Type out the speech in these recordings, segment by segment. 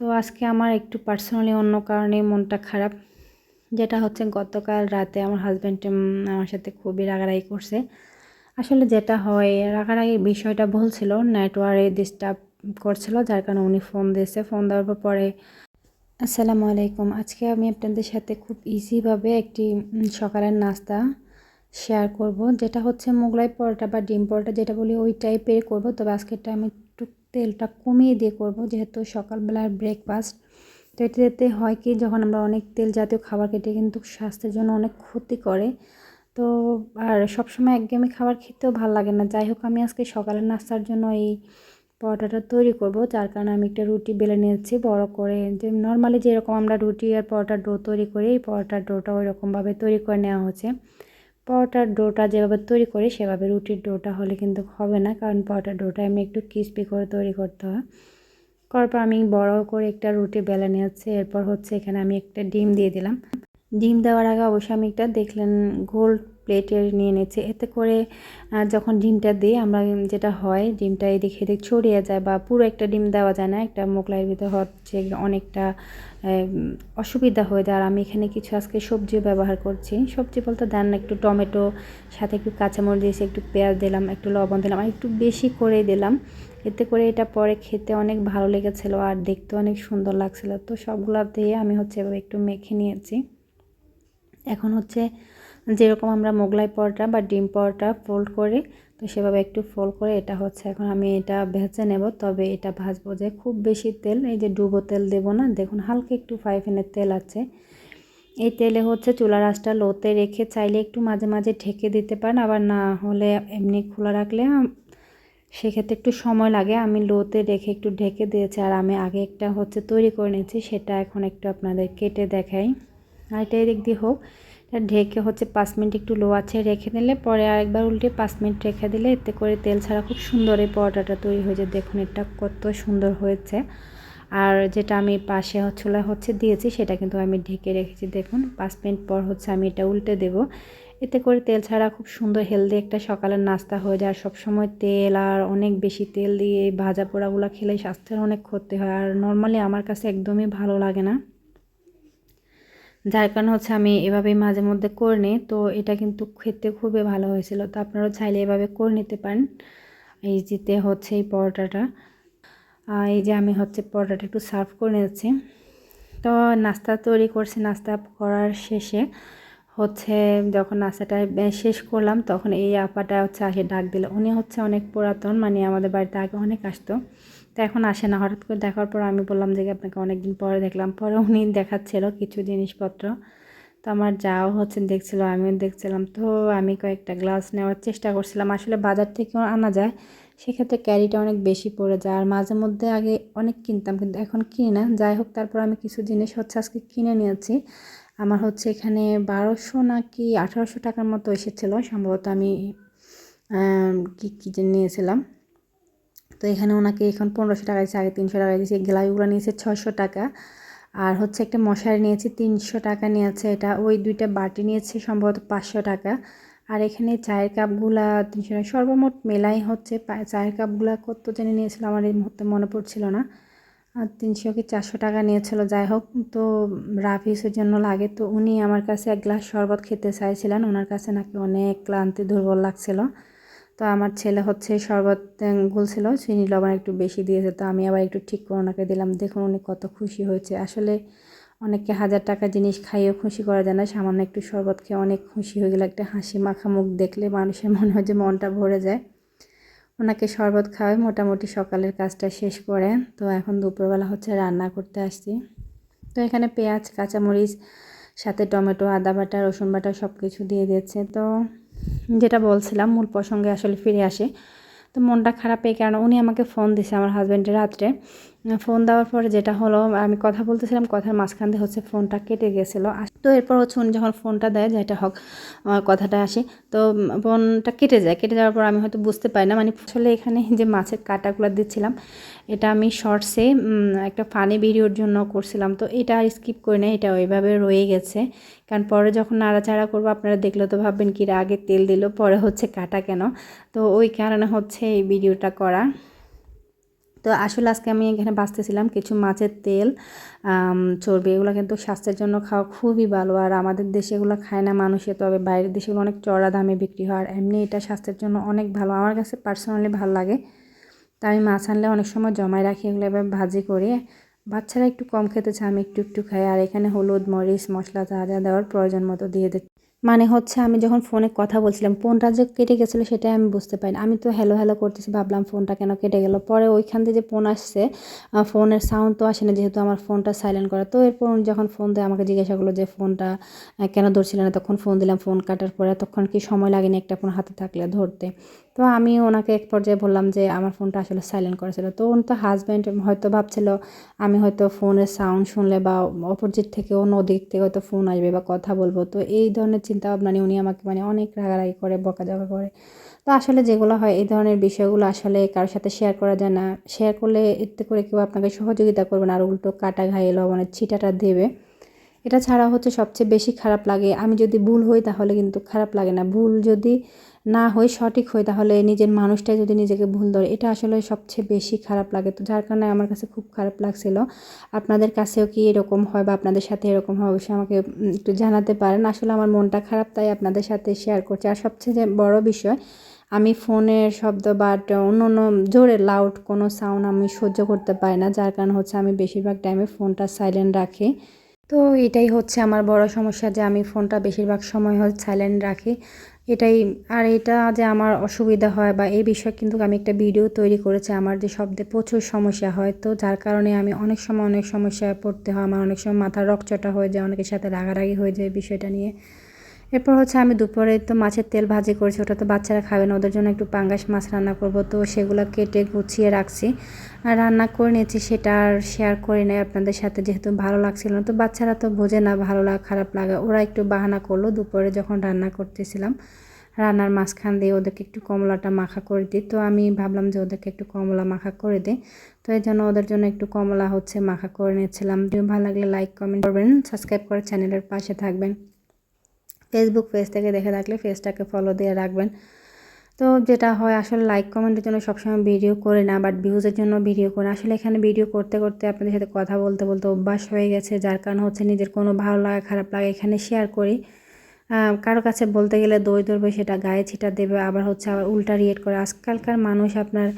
তো আজকে আমার একটু পার্সোনালি অন্য কারণে মনটা খারাপ, যেটা হচ্ছে গতকাল রাতে আমার হাজব্যান্ড আমার সাথে খুবই রাগারাগি করছে। আসলে যেটা হয়, রাগারাগির বিষয়টা বলছিল নেটওয়ার্কে ডিস্টার্ব করছিল, যার কারণে উনি ফোন দিয়েছে। ফোন দেওয়ার পরে আসসালামু আলাইকুম, আজকে আমি আপনাদের সাথে খুব ইজিভাবে একটি সকালের নাস্তা শেয়ার করব, যেটা হচ্ছে মোগলাই পরোটা বা ডিম পরোটা, যেটা বলি ওই টাইপের করব। তবে আজকেরটা আমি একটু তেলটা কমিয়ে দিয়ে করব, যেহেতু সকালবেলার ব্রেকফাস্ট তো এটাতে হয় কি, যখন আমরা অনেক তেল জাতীয় খাবার খেতে, কিন্তু স্বাস্থ্যের জন্য অনেক ক্ষতি করে। তো আর সবসময় একঘেয়েমি খাবার খেতেও ভালো লাগে না। যাই হোক, আমি আজকে সকালের নাস্তার জন্য এই পরোটাটা তৈরি করব, যার কারণে আমি একটা রুটি বেলে নিয়েছি, বড় করে। যে নর্মালি যেরকম আমরা রুটি আর পরোটার ডো তৈরি করি, এই পরোটার ডোটা ওই রকমভাবে তৈরি করে নেওয়া হচ্ছে। পরোটার ডোটা যেভাবে তৈরি করি, সেভাবে রুটির ডোটা হলে কিন্তু হবে না। কারণ পরোটার ডোটা আমি একটু ক্রিস্পি করে তৈরি করতে হয়। করার পর আমি বড় করে একটা রুটি বেলে নিয়েছি। এরপর হচ্ছে এখানে আমি একটা ডিম দিয়ে দিলাম। ডিম দেওয়ার আগে অবশ্যই আমি একটা দেখলেন গোল প্লেটের নিয়ে নিয়েছি এতে করে যখন ডিমটা দিই, আমরা যেটা হয়, ডিমটা এদিক এদিক ছড়িয়ে যায় বা পুরো একটা ডিম দেওয়া যায় না, একটা মোগলাইয়ের ভিতর হচ্ছে অনেকটা অসুবিধা হয়ে যায়। আর আমি এখানে কিছু আজকে সবজিও ব্যবহার করছি। সবজি বলতে দেন একটু টমেটো, সাথে একটু কাঁচামরিচ দিয়েছি একটু পেঁয়াজ দিলাম, একটু লবণ দিলাম, আর একটু বেশি করে দিলাম। এতে করে এটা পরে খেতে অনেক ভালো লেগেছিলো আর দেখতে অনেক সুন্দর লাগছিল। তো সবগুলো দিয়ে আমি হচ্ছে এভাবে একটু মেখে নিয়েছি। এখন হচ্ছে যেরকম আমরা মোগলাই পরোটা বা ডিম পরোটা ফোল্ড করে, তো সেভাবে একটু ফোল্ড করে এটা হচ্ছে। এখন আমি এটা ভেজে নেব, তবে এটা ভাজবো যে খুব বেশি তেল, এই যে ডুবো তেল দেবো না, দেখুন হালকা একটু ফাইফেনের তেল আছে। এই তেলে হচ্ছে চুলার আঁচটা লোতে রেখে চাইলে একটু মাঝে মাঝে ঢেকে দিতে পারেন, আবার না হলে এমনি খোলা রাখলে সেক্ষেত্রে একটু সময় লাগে। আমি লোতে রেখে একটু ঢেকে দিয়েছি, আর আমি আগে একটা হচ্ছে তৈরি করে নিয়েছি, সেটা এখন একটু আপনাদের কেটে দেখাই। আর এটা এদিক দিয়ে হোক ঢেকে হচ্ছে পাঁচ মিনিট একটু লো আছে রেখে দিলে পরে আরেকবার উল্টে পাঁচ মিনিট রেখে দিলে এতে করে তেল ছাড়া খুব সুন্দর এই পরোটাটা তৈরি হয়ে যায়। দেখুন এটা কত সুন্দর হয়েছে। আর যেটা আমি পাশে চুলা হচ্ছে দিয়েছি সেটা কিন্তু আমি ঢেকে রেখেছি। দেখুন পাঁচ মিনিট পর হচ্ছে আমি এটা উল্টে দেব। এতে করে তেল ছাড়া খুব সুন্দর হেলদি একটা সকালের নাস্তা হয়ে যায়। আর সবসময় তেল আর অনেক বেশি তেল দিয়ে ভাজা পোড়াগুলো খেলে স্বাস্থ্যের অনেক ক্ষতি হয়। আর নর্মালি আমার কাছে একদমই ভালো লাগে না। যার কারণে হচ্ছে আমি এভাবেই মাঝে মধ্যে করে নিই। তো এটা কিন্তু খেতে খুবই ভালো হয়েছিল। তো আপনারাও চাইলে এভাবে করে নিতে পারেন। এই জিতে হচ্ছে এই পরোটাটা। এই যে আমি হচ্ছে পরোটাটা একটু সার্ভ করে নিয়েছি। তো নাস্তা তৈরি করছি, নাস্তা করার শেষে হচ্ছে যখন নাস্তাটা শেষ করলাম তখন এই আপাটা হচ্ছে আসে ডাক দিল। উনি হচ্ছে অনেক পুরাতন মানে আমাদের বাড়িতে আগে অনেক আসতো। তো এখন আসে না। হঠাৎ করে দেখার পর আমি বললাম যে, আপনাকে অনেকদিন পরে দেখলাম। পরে উনি দেখাচ্ছিল কিছু জিনিসপত্র। তো আমার যাও হচ্ছে দেখছিল, আমিও দেখছিলাম। তো আমি কয়েকটা গ্লাস নেওয়ার চেষ্টা করছিলাম। আসলে বাজার থেকেও আনা যায়, সেক্ষেত্রে ক্যারিটা অনেক বেশি পড়ে যায়। আর মাঝে মধ্যে আগে অনেক কিনতাম, কিন্তু এখন কিনি না। যাই হোক, তারপর আমি কিছু জিনিস হচ্ছে আজকে কিনে নিয়েছি। আমার হচ্ছে এখানে বারোশো নাকি আঠারোশো টাকার মতো এসেছিল। সম্ভবত আমি কী কী নিয়েছিলাম। তো এখানে ওনাকে এখন পনেরোশো টাকা দিয়েছে, আগে তিনশো টাকা দিয়েছে। গ্লাসগুলো নিয়েছে ছশো টাকা। আর হচ্ছে একটা মশারি নিয়েছি, তিনশো টাকা নিয়েছে এটা। ওই দুইটা বাটি নিয়েছে, সম্ভবত পাঁচশো টাকা। আর এখানে চায়ের কাপগুলা তিনশো টাকা। সর্বমোট মেলাই হচ্ছে চায়ের কাপগুলা কত জানি নিয়েছিল, আমার এই মুহূর্তে মনে পড়ছিল না। আর তিনশো কি চারশো টাকা নিয়েছিল, যাই হোক। তো রাফিসের জন্য লাগে। তো উনি আমার কাছে এক গ্লাস শরবত খেতে চাইছিলেন। ওনার কাছে নাকি অনেক ক্লান্তি, দুর্বল লাগছিল। তো আমার ছেলে হচ্ছে শরবত গুলছিল, চিনি লবণ একটু বেশি দিয়েছে, তো আমি আবার একটু ঠিক করে ওনাকে দিলাম। দেখুন উনি কত খুশি হয়েছে। আসলে অনেককে হাজার টাকা জিনিস খাইয়েও খুশি করা যায় না, সামান্য একটু শরবত খেয়ে অনেক খুশি হয়ে গেলে একটা হাসি মাখা মুখ দেখলে মানুষের মনে হয় যে মনটা ভরে যায়। ওনাকে শরবত খাওয়াই মোটামুটি সকালের কাজটা শেষ করে, তো এখন দুপুরবেলা হচ্ছে রান্না করতে আসছি। তো এখানে পেঁয়াজ, কাঁচামরিচ, সাথে টমেটো, আদা বাটা, রসুন বাটা সব কিছু দিয়ে দিয়েছে, তো যেটা বলছিলাম, মূল প্রসঙ্গে আসলে ফিরে আসে। তো মনটা খারাপ এই কারণে উনি আমাকে ফোন দিছে আমার হাজব্যান্ডের রাত্রে। ফোন দেওয়ার পরে যেটা হলো, আমি কথা বলতেছিলাম, কথার মাঝখান দিয়ে হচ্ছে ফোনটা কেটে গেছিল। তো এরপর হচ্ছে উনি যখন ফোনটা দেয়, যেটা হোক আমার কথাটা আসে, তো ফোনটা কেটে যায়। কেটে যাওয়ার পর আমি হয়তো বুঝতে পারি না মানে আসলে এখানে যে মাছের কাটাগুলো দিচ্ছিলাম, এটা আমি শর্টসে একটা ফানি ভিডিওর জন্য করছিলাম। তো এটা আর স্কিপ করে না এটা ওইভাবে রয়ে গেছে। কারণ পরে যখন নাড়াচাড়া করব, আপনারা দেখলে তো ভাববেন কি আগে তেল দিল, পরে হচ্ছে কাটা কেন? তো ওই কারণে হচ্ছে এই ভিডিওটা করা। তো আসলে আজকে আমি এখানে বাঁচতেছিলাম কিছু মাছের তেল চর্বি, এগুলো কিন্তু স্বাস্থ্যের জন্য খাওয়া খুবই ভালো। আর আমাদের দেশে এগুলো খায় না মানুষে, তবে বাইরের দেশে অনেক চড়া দামে বিক্রি হয়, আর এমনি এটা স্বাস্থ্যের জন্য অনেক ভালো। আমার কাছে পার্সোনালি ভালো লাগে। তাই আমি মাছ আনলে অনেক সময় জমায় রাখি, এগুলো এবার ভাজি করে। বাচ্চারা একটু কম খেতে চায়, আমি একটু একটু খাই। আর এখানে হলুদ, মরিচ, মশলা যা যা দেওয়ার প্রয়োজন মতো দিয়ে দিচ্ছি। মানে হচ্ছে আমি যখন ফোনে কথা বলছিলাম ফোনটা যে কেটে গেছিল সেটাই আমি বুঝতে পারিনি। আমি তো হ্যালো হ্যালো করতেছি, ভাবলাম ফোনটা কেন কেটে গেল। পরে ওইখান থেকে যে ফোন আসছে ফোনের সাউন্ড তো আসে না যেহেতু আমার ফোনটা সাইলেন্ট করা। তো এরপর যখন ফোন দেয়, আমাকে জিজ্ঞাসা করল যে ফোনটা কেন ধরছিল না? তখন ফোন দিলাম ফোন কাটার পরে তখন কি সময় লাগেনি একটা ফোন হাতে থাকলে ধরতে। তো আমি ওনাকে এক পর্যায়ে বললাম যে আমার ফোনটা আসলে সাইলেন্ট করেছিল তো উনি তো হাজব্যান্ড হয়তো ভাবছিল আমি হয়তো ফোনের সাউন্ড শুনলে বা অপোজিট থেকে অন্য দিক থেকে হয়তো ফোন আসবে বা কথা বলব। তো এই ধরনের চিন্তা ভাবনা নিয়ে উনি আমাকে মানে অনেক রাগারাগি করে, বকাঝকা করে। তো আসলে যেগুলো হয়, এই ধরনের বিষয়গুলো আসলে কারোর সাথে শেয়ার করা যায় না। শেয়ার করলে এতে করে কেউ আপনাকে সহযোগিতা করবে না, আর উল্টো কাটা ঘায়ে লবণের ছিটাটা দেবে। এটা ছাড়া হচ্ছে সবচেয়ে বেশি খারাপ লাগে। আমি যদি ভুল হই তাহলে কিন্তু খারাপ লাগে না। ভুল যদি না হই সঠিক হই তাহলে নিজের মানুষটাই যদি নিজেকে ভুল ধরে, এটা আসলে সবচেয়ে বেশি খারাপ লাগে। তো যার কারণে আমার কাছে খুব খারাপ লাগছিল। আপনাদের কাছেও কি এরকম হয় বা আপনাদের সাথে এরকম হয় অবশ্যই আমাকে একটু জানাতে পারেন। আসলে আমার মনটা খারাপ তাই আপনাদের সাথে শেয়ার করছি। আর সবচেয়ে যে বড় বিষয়, আমি ফোনের শব্দ বা অন্য অন্য জোরে লাউড কোনো সাউন্ড আমি সহ্য করতে পারি না। যার কারণে হচ্ছে আমি বেশিরভাগ টাইমে ফোনটা সাইলেন্ট রাখি। তো এটাই হচ্ছে আমার বড় সমস্যা যে আমি ফোনটা বেশিরভাগ সময় হচ্ছে সাইলেন্ট রাখি। এটাই, আর এটা যে আমার অসুবিধা হয় বা এই বিষয়ে কিন্তু আমি একটা ভিডিও তৈরি করেছি, আমার যে শব্দে প্রচুর সমস্যা হয়। তো যার কারণে আমি অনেক সময় অনেক সমস্যায় পড়তে হয়, আমার অনেক সময় মাথার রকচটা হয়ে যায়, অনেকের সাথে রাগারাগি হয়ে যায় বিষয়টা নিয়ে। এরপর হচ্ছে আমি দুপুরে তো মাছের তেল ভাজি করেছি, ওটা তো বাচ্চারা খাবে না, ওদের জন্য একটু পাঙ্গাস মাছ রান্না করব, তো সেগুলো কেটে গুছিয়ে রাখছি। আর রান্না করে নিয়েছি সেটা আর শেয়ার করে নেই আপনাদের সাথে, যেহেতু ভালো লাগছিল না, তো বাচ্চারা তো বোঝে না ভালো লাগা, খারাপ লাগা, ওরা একটু বাহানা করল, দুপুরে যখন রান্না করতেছিলাম, রান্নার মাঝখান দিয়ে ওদেরকে একটু কমলাটা মাখা করে দিই, তো আমি ভাবলাম যে ওদেরকে একটু কমলা মাখা করে দিই, তো এই জন্য ওদের জন্য একটু কমলা হচ্ছে মাখা করে নিয়েছিলাম ভালো লাগলে লাইক কমেন্ট করবেন সাবস্ক্রাইব করে চ্যানেলের পাশে থাকবেন। ফেসবুক পেজ থেকে দেখে থাকলে পেজটাকে ফলো দিয়ে রাখবেন। তো যেটা হয়, আসলে লাইক কমেন্টের জন্য সবসময় ভিডিও করে না বাট ভিউজের জন্য ভিডিও করে। আসলে এখানে ভিডিও করতে করতে আপনাদের সাথে কথা বলতে বলতে অভ্যাস হয়ে গেছে, যার কারণ হচ্ছে নিজের কোনো ভালো লাগা, খারাপ লাগা এখানে শেয়ার করি। কারও কাছে বলতে গেলে দই ধরবে, সেটা গায়ে ছিটা দেবে, আবার হচ্ছে আবার উল্টা রিয়েট করে। আজকালকার মানুষ আপনার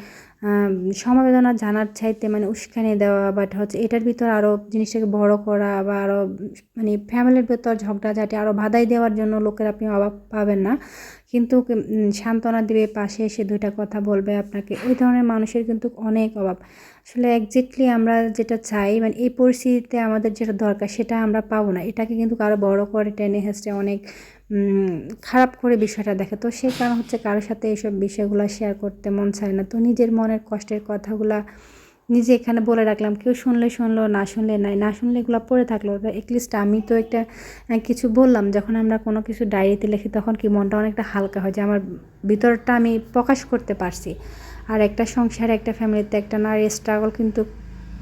সমবেদনা জানার চাইতে মানে উস্কানি দেওয়া বাট হচ্ছে এটার ভিতর আরও জিনিসটাকে বড় করা বা আরও মানে ফ্যামিলির ভেতর ঝগড়াঝাটি আরও বাধাই দেওয়ার জন্য লোকের আপনি অভাব পাবেন না। কিন্তু সান্ত্বনা দেবে, পাশে এসে দুইটা কথা বলবে আপনাকে। ওই ধরনের মানুষের কিন্তু অনেক অভাব। আসলে একজ্যাক্টলি আমরা যেটা চাই মানে এই পরিস্থিতিতে আমাদের যেটা দরকার, সেটা আমরা পাবো না। এটাকে কিন্তু কারও বড় করে টেনে হেসড়ে অনেক খারাপ করে বিষয়টা দেখে। তো সেই কারণ হচ্ছে কারোর সাথে এইসব বিষয়গুলো শেয়ার করতে মন চায় না। তো নিজের মনের কষ্টের কথাগুলা নিজে এখানে বলে রাখলাম। কেউ শুনলে শুনলো, না শুনলে নাই। না শুনলে এগুলো পড়ে থাকল। এটলিস্ট আমি তো একটা কিছু বললাম। যখন আমরা কোনো কিছু ডায়েরিতে লিখি, তখন কি মনটা অনেকটা হালকা হয় যে আমার ভিতরটা আমি প্রকাশ করতে পারছি। আর একটা সংসারে, একটা ফ্যামিলিতে একটা নারী স্ট্রাগল কিন্তু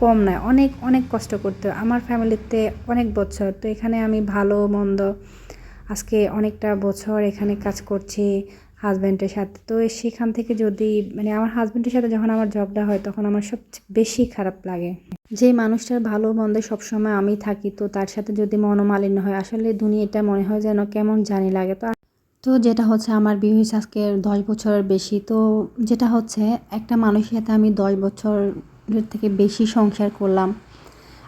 কম নয়। অনেক অনেক কষ্ট করতে হয়। আমার ফ্যামিলিতে অনেক বছর। তো এখানে আমি ভালো, মন্দ আজকে অনেকটা বছর এখানে কাজ করছি হাজব্যান্ডের সাথে। তো সেখান থেকে যদি মানে আমার হাজব্যান্ডের সাথে যখন আমার ঝগড়া হয়, তখন আমার সবচেয়ে বেশি খারাপ লাগে। যে মানুষটার ভালো মন্দে সবসময় আমি থাকি, তো তার সাথে যদি মনোমালিন্য হয়, আসলে দুনিয়াটা মনে হয় যেন কেমন জানি লাগে। তো তো যেটা হচ্ছে আমার বিয়ে হয়েছে আজকে দশ বছরের বেশি। তো যেটা হচ্ছে, একটা মানুষের সাথে আমি দশ বছরের থেকে বেশি সংসার করলাম।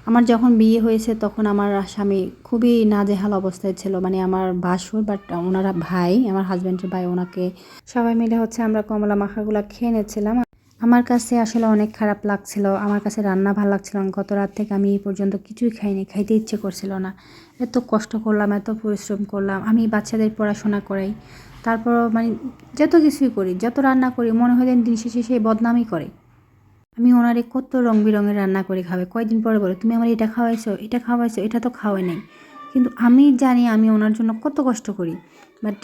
আমার যখন বিয়ে হয়েছে তখন আমার স্বামী খুবই নাজেহাল অবস্থায় ছিল। মানে আমার ভাসুর বাট ওনারা ভাই, আমার হাজব্যান্ডের ভাই, ওনাকে সবাই মিলে হচ্ছে আমরা কমলা মাখাগুলো খেয়ে নিচ্ছিলাম আমার কাছে আসলে অনেক খারাপ লাগছিল। আমার কাছে রান্না ভালো লাগছিল গত রাত থেকে আমি এই পর্যন্ত কিছুই খাইনি, খাইতে ইচ্ছে করছিল না। এত কষ্ট করলাম, এত পরিশ্রম করলাম। আমি বাচ্চাদের পড়াশোনা করাই। তারপর মানে যত কিছুই করি, যত রান্না করি, মনে হয় দিন শেষে সেই বদনামই করে। আমি ওনারে কত রং বেরঙের রান্না করে খাবে কয়দিন পরে বলে, তুমি আমার এটা খাওয়াইছো এটা খাওয়াইছো, এটা তো খাওয়াই নাই। কিন্তু আমি জানি আমি ওনার জন্য কত কষ্ট করি। বাট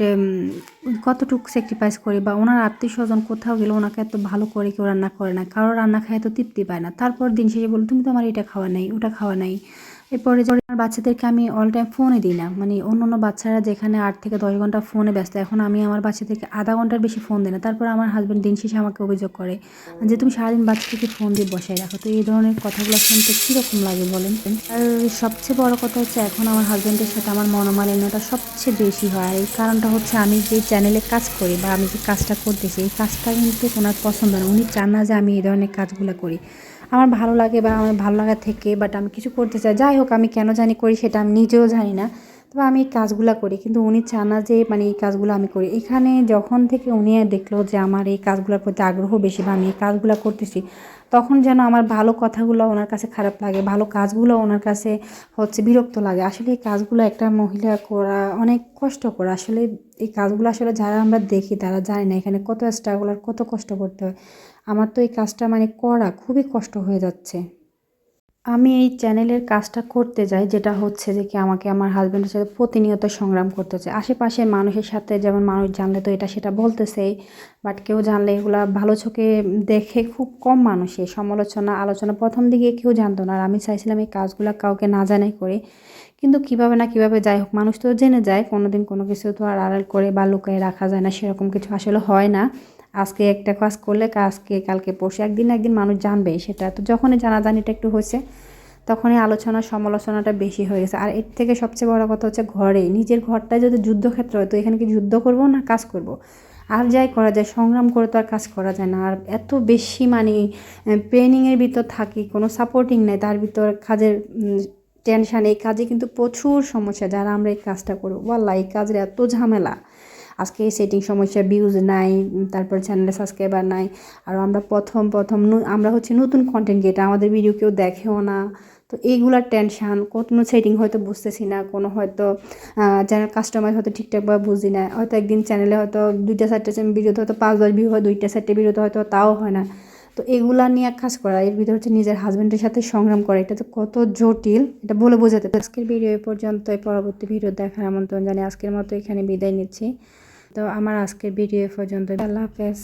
কতটুকু স্যাক্রিফাইস করি বা ওনার আত্মীয় স্বজন কোথাও গেলে ওনাকে এত ভালো করে কেউ রান্না করে না, কারও রান্না খায় এত তৃপ্তি পায় না। তারপর দিন শেষে বলো, তুমি তো আমার এটা খাওয়া নাই, ওটা খাওয়া নাই। এরপরে আমার বাচ্চাদেরকে আমি অল টাইম ফোনে দিই না। মানে অন্য অন্য বাচ্চারা যেখানে আট থেকে দশ ঘণ্টা ফোনে ব্যস্ত, এখন আমি আমার বাচ্চাদেরকে আধা ঘণ্টার বেশি ফোন দিই না। তারপর আমার হাজব্যান্ড দিন শেষে আমাকে অভিযোগ করে যে, তুমি সারাদিন বাচ্চাদেরকে ফোন দিয়ে বসাই রাখো। তো এই ধরনের কথাগুলো শুনতে কীরকম লাগে বলেন? আর সবচেয়ে বড় কথা হচ্ছে, এখন আমার হাজব্যান্ডের সাথে আমার মনোমালিন্যটা সবচেয়ে বেশি হয়। এই কারণটা হচ্ছে, আমি যে চ্যানেলে কাজ করি বা আমি যে কাজটা করতেছি, এই কাজটা কিন্তু ওনার পছন্দ না। উনি চান না যে আমি এই ধরনের কাজগুলো করি। আমার ভালো লাগে বা আমার ভালো লাগা থেকে বাট আমি কিছু করতে চাই, যাই হোক আমি কেন জানি করি সেটা আমি নিজেও জানি না। তবে আমি এই কাজগুলো করি, কিন্তু উনি চান না যে মানে এই কাজগুলো আমি করি। এখানে যখন থেকে উনি দেখল যে আমার এই কাজগুলোর প্রতি আগ্রহ বেশি বা আমি এই কাজগুলো করতেছি, তখন যেন আমার ভালো কথাগুলো ওনার কাছে খারাপ লাগে, ভালো কাজগুলো ওনার কাছে হচ্ছে বিরক্ত লাগে। আসলে এই কাজগুলো একটা মহিলা করা অনেক কষ্ট করা আসলে এই কাজগুলো আসলে যারা আমরা দেখি, তারা জানে না এখানে কত স্ট্রাগল আর কত কষ্ট করতে হয়। আমার তো এই কাজটা মানে করা খুবই কষ্ট হয়ে যাচ্ছে। আমি এই চ্যানেলের কাজটা করতে যাই, যেটা হচ্ছে যে কি আমাকে আমার হাজব্যান্ডের সাথে প্রতিনিয়ত সংগ্রাম করতে হচ্ছে। আশেপাশের মানুষের সাথে যেমন মানুষ জানলে তো এটা সেটা বলতেছেই বাট কেউ জানলে এগুলা ভালো চোখে দেখে খুব কম মানুষে। সমালোচনা, আলোচনা প্রথম দিকে কেউ জানতো না, আর আমি চাইছিলাম এই কাজগুলো কাউকে না জানাই করে। কিন্তু কীভাবে না কীভাবে যাই হোক, মানুষ তো জেনে যায় কোনো দিন কোনো কিছু তো আর আড়াল করে বা লুকায় রাখা যায় না, সেরকম কিছু আসলে হয় না। আজকে একটা কাজ করলে আজকে কালকে, পরশু, একদিন একদিন মানুষ জানবে সেটা তো যখনই জানাজানিটা একটু হয়েছে, তখনই আলোচনা, সমালোচনাটা বেশি হয়ে গেছে। আর এর থেকে সবচেয়ে বড় কথা হচ্ছে ঘরে নিজের ঘরটায় যদি যুদ্ধক্ষেত্র হয়, তো এখানে কি যুদ্ধ করব না কাজ করব। আর যাই করা যায়, সংগ্রাম করে তো আর কাজ করা যায় না। আর এত বেশি মানে ট্রেনিংয়ের ভিতর থাকি, কোনো সাপোর্টিং নেই, তার ভিতর কাজের টেনশান এই কাজে কিন্তু প্রচুর সমস্যা, যারা আমরা এই কাজটা করব। বললা এই কাজের এত ঝামেলা। আজকে এই সেটিং সমস্যা ভিউজ নাই তারপর চ্যানেলে সাবস্ক্রাইবার নাই, আর আমরা প্রথম প্রথম আমরা হচ্ছে নতুন কন্টেন্ট যেটা আমাদের ভিডিও কেউ দেখেও না। তো এইগুলার টেনশান কোনো সেটিং হয়তো বুঝতেছি না, কোনো হয়তো চ্যানেল কাস্টমার হয়তো ঠিকঠাকভাবে বুঝি না, হয়তো একদিন চ্যানেলে হয়তো দুইটা, চারটে ভিডিওতে হয়তো পাঁচ, দশ ভিউ হয়, দুইটা, চারটে ভিডিওতে হয়তো তাও হয় না। তো এগুলা নিয়ে কাজ করা, এর ভিতরে হচ্ছে নিজের হাজব্যান্ডের সাথে সংগ্রাম করা, এটা তো কত জটিল, এটা বলে বোঝাতে আজকের ভিডিও এ পর্যন্ত পরবর্তী ভিডিও দেখার আমন্ত্রণ জানি আজকের মতো এখানে বিদায় নিচ্ছি। তো আমার আজকের ভিডিও পর্যন্ত আল্লাহ হাফেজ।